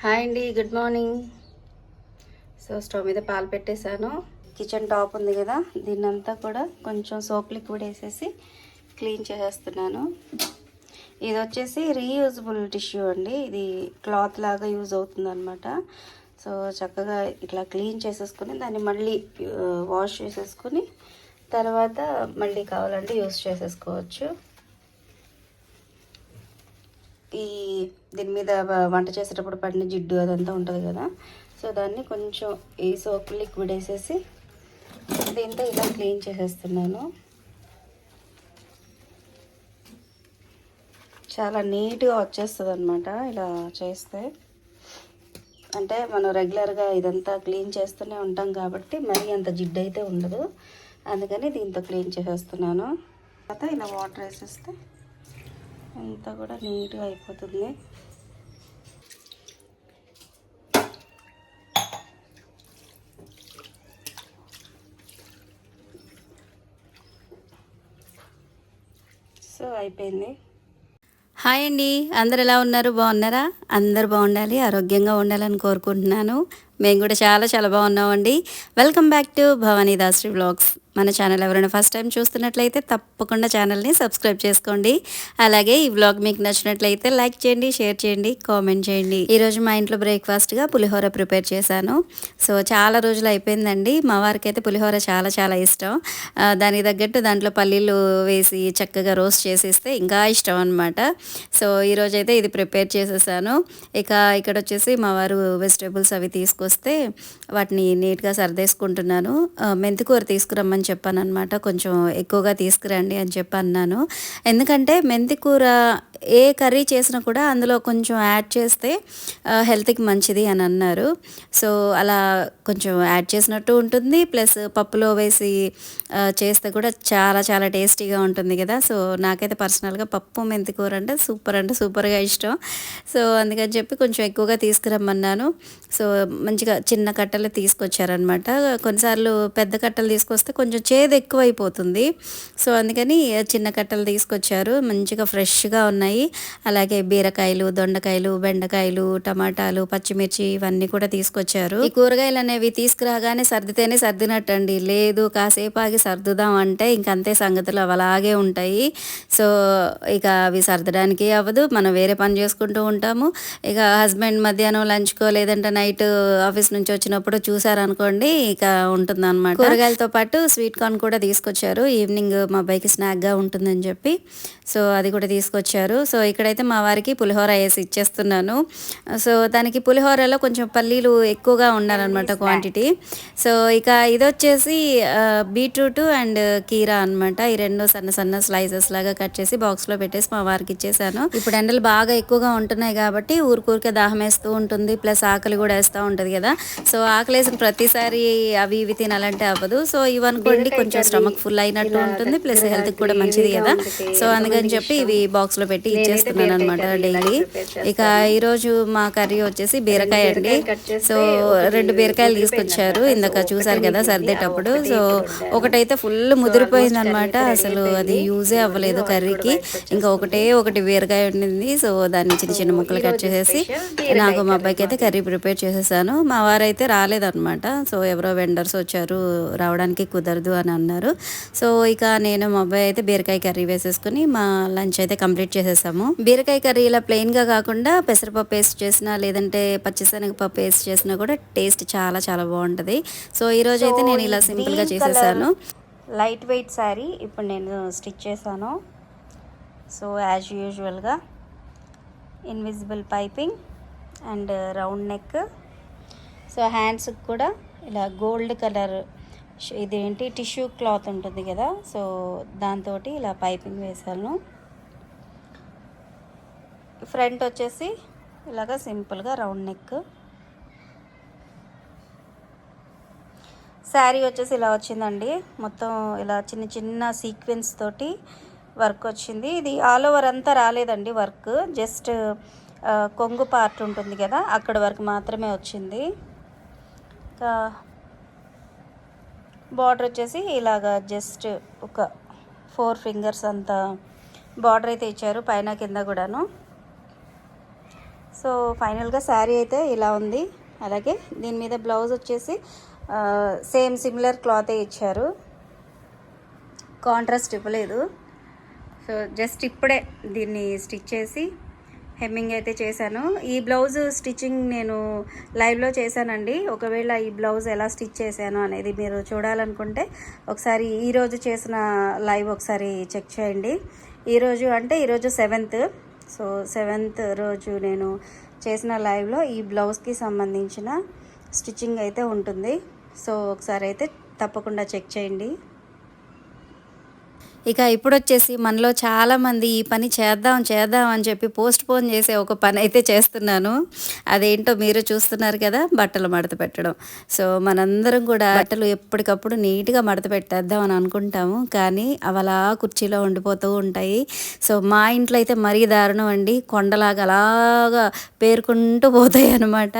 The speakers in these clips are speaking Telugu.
హాయ్ అండి గుడ్ మార్నింగ్. సో స్టవ్ మీద పాలు పెట్టేశాను. కిచెన్ టాప్ ఉంది కదా దీన్నంతా కూడా కొంచెం సోప్ లిక్విడ్ వేసేసి క్లీన్ చేసేస్తున్నాను. ఇది వచ్చేసి రీయూజబుల్ టిష్యూ అండి ఇది క్లాత్ లాగా యూజ్ అవుతుంది అనమాట సో చక్కగా ఇట్లా క్లీన్ చేసేసుకుని దాన్ని మళ్ళీ వాష్ చేసేసుకుని తర్వాత మళ్ళీ కావాలంటే యూస్ చేసేసుకోవచ్చు. ఈ దీని మీద వంట చేసేటప్పుడు పడిన జిడ్డు అదంతా ఉంటుంది కదా. సో దాన్ని కొంచెం ఈ సోప్ లిక్విడ్ వేసేసి దీంతో ఇలా క్లీన్ చేసేస్తున్నాను. చాలా నీట్గా వచ్చేస్తుంది అనమాట ఇలా చేస్తే. అంటే మనం రెగ్యులర్గా ఇదంతా క్లీన్ చేస్తూనే ఉంటాం కాబట్టి మరీ అంత జిడ్డు అయితే ఉండదు. అందుకని దీంతో క్లీన్ చేసేస్తున్నాను. తర్వాత ఇలా వాటర్ వేసేస్తే అంతా కూడా నీట్గా అయిపోతుంది. సో అయిపోయింది. హాయ్ అండి. అందరు ఎలా ఉన్నారు? బాగున్నారా? అందరు బాగుండాలి ఆరోగ్యంగా ఉండాలని కోరుకుంటున్నాను. మేము కూడా చాలా చాలా బాగున్నామండి. వెల్కమ్ బ్యాక్ టు భవానీ దాశ్రీ బ్లాగ్స్ మన ఛానల్ ఎవరైనా ఫస్ట్ టైం చూస్తున్నట్లయితే తప్పకుండా ఛానల్ని సబ్స్క్రైబ్ చేసుకోండి. అలాగే ఈ వ్లాగ్ మీకు నచ్చినట్లయితే లైక్ చేయండి షేర్ చేయండి కామెంట్ చేయండి. ఈరోజు మా ఇంట్లో బ్రేక్ఫాస్ట్గా పులిహోర ప్రిపేర్ చేశాను. సో చాలా రోజులు అయిపోయిందండి. మా వారికి అయితే పులిహోర చాలా చాలా ఇష్టం. దానికి తగ్గట్టు దాంట్లో పల్లీలు వేసి చక్కగా రోస్ట్ చేసేస్తే ఇంకా ఇష్టం అనమాట సో ఈరోజు అయితే ఇది ప్రిపేర్ చేసేసాను. ఇక ఇక్కడ వచ్చేసి మా వారు వెజిటేబుల్స్ అవి తీసుకొస్తే వాటిని నీట్గా సర్దేసుకుంటున్నాను. మెంతికూర తీసుకురమ్మని చెప్పానమాట కొంచెం ఎక్కువగా తీసుకురండి అని చెప్పి అన్నాను. ఎందుకంటే మెంతికూర ఏ కర్రీ చేసినా కూడా అందులో కొంచెం యాడ్ చేస్తే హెల్త్కి మంచిది అని అన్నారు. సో అలా కొంచెం యాడ్ చేసినట్టు ఉంటుంది. ప్లస్ పప్పులో వేసి చేస్తే కూడా చాలా చాలా టేస్టీగా ఉంటుంది కదా. సో నాకైతే పర్సనల్గా పప్పు మెంతి కూర అంటే సూపర్ అంటే సూపర్గా ఇష్టం. సో అందుకని చెప్పి కొంచెం ఎక్కువగా తీసుకురమ్మన్నాను. సో మంచిగా చిన్న కట్టలు తీసుకొచ్చారనమాట కొన్నిసార్లు పెద్ద కట్టలు తీసుకొస్తే కొంచెం చేదు ఎక్కువైపోతుంది. సో అందుకని చిన్న కట్టలు తీసుకొచ్చారు. మంచిగా ఫ్రెష్గా ఉన్నాయి. అలాగే బీరకాయలు దొండకాయలు బెండకాయలు టమాటాలు పచ్చిమిర్చి ఇవన్నీ కూడా తీసుకొచ్చారు. ఈ కూరగాయలు అనేవి తీసుకురాగానే సర్దితేనే సర్దినట్టు అండి లేదు కాసేపు ఆగి సర్దుదాం అంటే ఇంకంతే సంగతులు అవి అలాగే ఉంటాయి. సో ఇక అవి సర్దడానికి అవ్వదు. మనం వేరే పని చేసుకుంటూ ఉంటాము. ఇక హస్బెండ్ మధ్యాహ్నం లంచ్కో లేదంటే నైట్ ఆఫీస్ నుంచి వచ్చినప్పుడు చూసారనుకోండి ఇక ఉంటుంది అనమాట కూరగాయలతో పాటు స్వీట్ కార్న్ కూడా తీసుకొచ్చారు. ఈవినింగ్ మా అబ్బాయికి స్నాక్గా ఉంటుందని చెప్పి. సో అది కూడా తీసుకొచ్చారు. సో ఇక్కడైతే మా వారికి పులిహోర వేసి ఇచ్చేస్తున్నాను. సో దానికి పులిహోరలో కొంచెం పల్లీలు ఎక్కువగా ఉండాలన్నమాట క్వాంటిటీ. సో ఇక ఇది వచ్చేసి బీట్రూట్ అండ్ కీరా అన్నమాట. ఈ రెండు సన్న సన్న స్లైసెస్ లాగా కట్ చేసి బాక్స్లో పెట్టేసి మా వారికి ఇచ్చేసాను. ఇప్పుడు ఎండలు బాగా ఎక్కువగా ఉంటున్నాయి కాబట్టి ఊరికూరికే దాహం వేస్తూ ఉంటుంది. ప్లస్ ఆకలి కూడా వేస్తూ ఉంటుంది కదా. సో ఆకలి వేసిన ప్రతిసారి అవి ఇవి తినాలంటే అవ్వదు. సో ఇవనుకోండి కొంచెం స్టమక్ ఫుల్ అయినట్టు ఉంటుంది. ప్లస్ హెల్త్కి కూడా మంచిది కదా. సో అందుకని చెప్పి ఇవి బాక్స్లో పెట్టి ఇచ్చేస్తున్నాను అనమాట డైలీ. ఇక ఈరోజు మా కర్రీ వచ్చేసి బీరకాయ అండి. సో రెండు బీరకాయలు తీసుకొచ్చారు. ఇందాక చూసారు కదా సర్దేటప్పుడు. సో ఒకటైతే ఫుల్ ముదిరిపోయింది అనమాట. అసలు అది యూజే అవ్వలేదు కర్రీకి. ఇంకా ఒకటే ఒకటి బీరకాయ ఉండింది సో దాన్ని చిన్న చిన్న ముక్కలు కట్ చేసేసి నాకు మా అబ్బాయికి అయితే కర్రీ ప్రిపేర్ చేసేసాను. మా వారైతే రాలేదన్నమాట. సో ఎవరో వెండర్స్ వచ్చారు రావడానికి కుదరదు అని అన్నారు. సో ఇక నేను మా అబ్బాయి అయితే బీరకాయ కర్రీ వేసేసుకుని మా లంచ్ అయితే కంప్లీట్ చేసేసాము. బీరకాయ కర్రీ ఇలా ప్లెయిన్గా కాకుండా పెసరపప్పు వేస్ట్ చేసినా లేదంటే పచ్చిశనగపప్పు వేస్ట్ చేసినా కూడా టేస్ట్ చాలా చాలా బాగుంటుంది. సో ఈరోజు అయితే నేను ఇలా సింపుల్గా చేసేసాను. లైట్ వెయిట్ శారీ ఇప్పుడు నేను స్టిచ్ చేశాను. సో యాజ్ యూజువల్గా invisible piping and round neck so హ్యాండ్స్కి కూడా ఇలా గోల్డ్ కలర్ ఇదేంటి? టిష్యూ క్లాత్ ఉంటుంది కదా. సో దాంతో ఇలా పైపింగ్ వేసాను ఫ్రంట్ వచ్చేసి ఇలాగ సింపుల్గా రౌండ్ నెక్. శారీ వచ్చేసి ఇలా వచ్చిందండి. మొత్తం ఇలా చిన్న చిన్న సీక్వెన్స్ తోటి వర్క్ వచ్చింది. ఇది ఆల్ ఓవర్ అంతా రాలేదండి వర్క్. జస్ట్ కొంగు పార్ట్ ఉంటుంది కదా అక్కడ వరకు మాత్రమే వచ్చింది. ఇంకా బార్డర్ వచ్చేసి ఇలాగా జస్ట్ ఒక ఫోర్ ఫింగర్స్ అంత బార్డర్ అయితే ఇచ్చారు పైన కింద కూడాను. సో ఫైనల్గా శారీ అయితే ఇలా ఉంది. అలాగే దీని మీద బ్లౌజ్ వచ్చేసి సేమ్ సిమిలర్ క్లాతే ఇచ్చారు. కాంట్రాస్ట్ ఇవ్వలేదు. సో జస్ట్ ఇప్పుడే దీన్ని స్టిచ్ చేసి హెమ్మింగ్ అయితే చేశాను. ఈ బ్లౌజ్ స్టిచ్చింగ్ నేను లైవ్లో చేశానండి. ఒకవేళ ఈ బ్లౌజ్ ఎలా స్టిచ్ చేశాను అనేది మీరు చూడాలనుకుంటే ఒకసారి ఈరోజు చేసిన లైవ్ ఒకసారి చెక్ చేయండి. ఈరోజు అంటే ఈరోజు సెవెంత్. సో సెవెంత్ రోజు నేను చేసిన లైవ్లో ఈ బ్లౌజ్కి సంబంధించిన స్టిచ్చింగ్ అయితే ఉంటుంది. సో ఒకసారి అయితే తప్పకుండా చెక్ చేయండి. ఇక ఇప్పుడు వచ్చేసి మనలో చాలామంది ఈ పని చేద్దాం చేద్దాం అని చెప్పి పోస్ట్ పోన్ చేసే ఒక పని అయితే చేస్తున్నాను. అదేంటో మీరు చూస్తున్నారు కదా బట్టలు మడత పెట్టడం. సో మనందరం కూడా బట్టలు ఎప్పటికప్పుడు నీట్గా మడత పెట్టేద్దాం అని అనుకుంటాము. కానీ అవి అలా కుర్చీలో ఉండిపోతూ ఉంటాయి. సో మా ఇంట్లో అయితే మరీ దారుణం అండి. కొండలాగా అలాగా పేరుకుంటూ పోతాయి అనమాట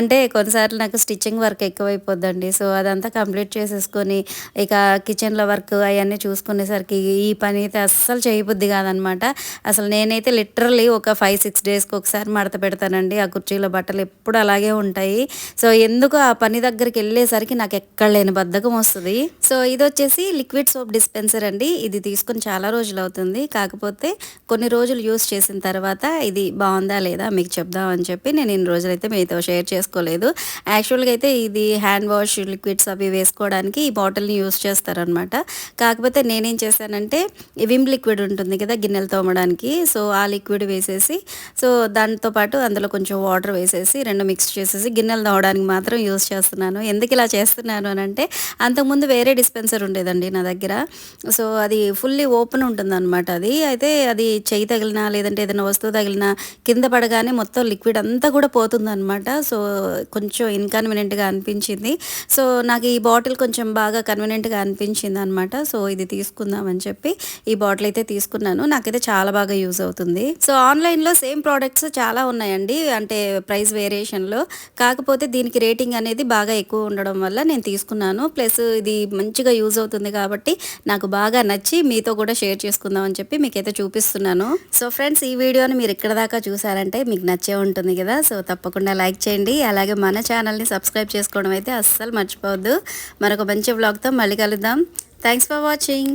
అంటే కొన్నిసార్లు నాకు స్టిచ్చింగ్ వర్క్ ఎక్కువైపోద్దండి. సో అదంతా కంప్లీట్ చేసేసుకొని ఇక కిచెన్లో వర్క్ అవన్నీ చూసుకునేసరికి ఈ పని అయితే అస్సలు చేయబుద్ధి కాదనమాట. అసలు నేనైతే లిటరలీ ఒక ఫైవ్ సిక్స్ డేస్కి ఒకసారి మడత పెడతానండి. ఆ కుర్చీలో బట్టలు ఎప్పుడు అలాగే ఉంటాయి. సో ఎందుకు ఆ పని దగ్గరికి వెళ్ళేసరికి నాకు ఎక్కడ లేని బద్ధకం వస్తుంది. సో ఇది వచ్చేసి లిక్విడ్ సోప్ డిస్పెన్సర్ అండి. ఇది తీసుకుని చాలా రోజులు అవుతుంది. కాకపోతే కొన్ని రోజులు యూస్ చేసిన తర్వాత ఇది బాగుందా లేదా మీకు చెప్దామని చెప్పి నేను ఇన్ని రోజులైతే మీతో షేర్ చేసుకోలేదు. యాక్చువల్గా అయితే ఇది హ్యాండ్ వాష్ లిక్విడ్స్ అవి వేసుకోవడానికి ఈ బాటిల్ని యూస్ చేస్తారనమాట. కాకపోతే నేనేం చేస్తాను చేశానంటే విమ్ లిక్విడ్ ఉంటుంది కదా గిన్నెలు తోమడానికి. సో ఆ లిక్విడ్ వేసేసి సో దాంతో పాటు అందులో కొంచెం వాటర్ వేసేసి రెండు మిక్స్ చేసేసి గిన్నెలు తోమడానికి మాత్రం యూస్ చేస్తున్నాను. ఎందుకు ఇలా చేస్తున్నాను అని అంటే అంతకుముందు వేరే డిస్పెన్సర్ ఉండేదండి నా దగ్గర. సో అది ఫుల్లీ ఓపెన్ ఉంటుంది అనమాట అది. అయితే అది చెయ్యి తగిలినా లేదంటే ఏదైనా వస్తువు తగిలినా కింద పడగానే మొత్తం లిక్విడ్ అంతా కూడా పోతుందన్నమాట. సో కొంచెం ఇన్కన్వీనియంట్గా అనిపించింది. సో నాకు ఈ బాటిల్ కొంచెం బాగా కన్వీనియంట్గా అనిపించింది అనమాట సో ఇది తీసుకుందామని చెప్పి ఈ బాటిల్ అయితే తీసుకున్నాను. నాకైతే చాలా బాగా యూజ్ అవుతుంది. సో ఆన్లైన్లో సేమ్ ప్రోడక్ట్స్ చాలా ఉన్నాయండి. అంటే ప్రైస్ వేరియేషన్లో. కాకపోతే దీనికి రేటింగ్ అనేది బాగా ఎక్కువ ఉండడం వల్ల నేను తీసుకున్నాను. ప్లస్ ఇది మంచిగా యూజ్ అవుతుంది కాబట్టి నాకు బాగా నచ్చి మీతో కూడా షేర్ చేసుకుందాం అని చెప్పి మీకైతే చూపిస్తున్నాను. సో ఫ్రెండ్స్ ఈ వీడియోని మీరు ఇక్కడ దాకా చూసారంటే మీకు నచ్చే ఉంటుంది కదా. సో తప్పకుండా లైక్ చేయండి. అలాగే మన ఛానల్ని సబ్స్క్రైబ్ చేసుకోవడం అయితే అస్సలు మర్చిపోవద్దు. మరొక మంచి బ్లాగ్తో మళ్ళీ కలుద్దాం. Thanks for watching.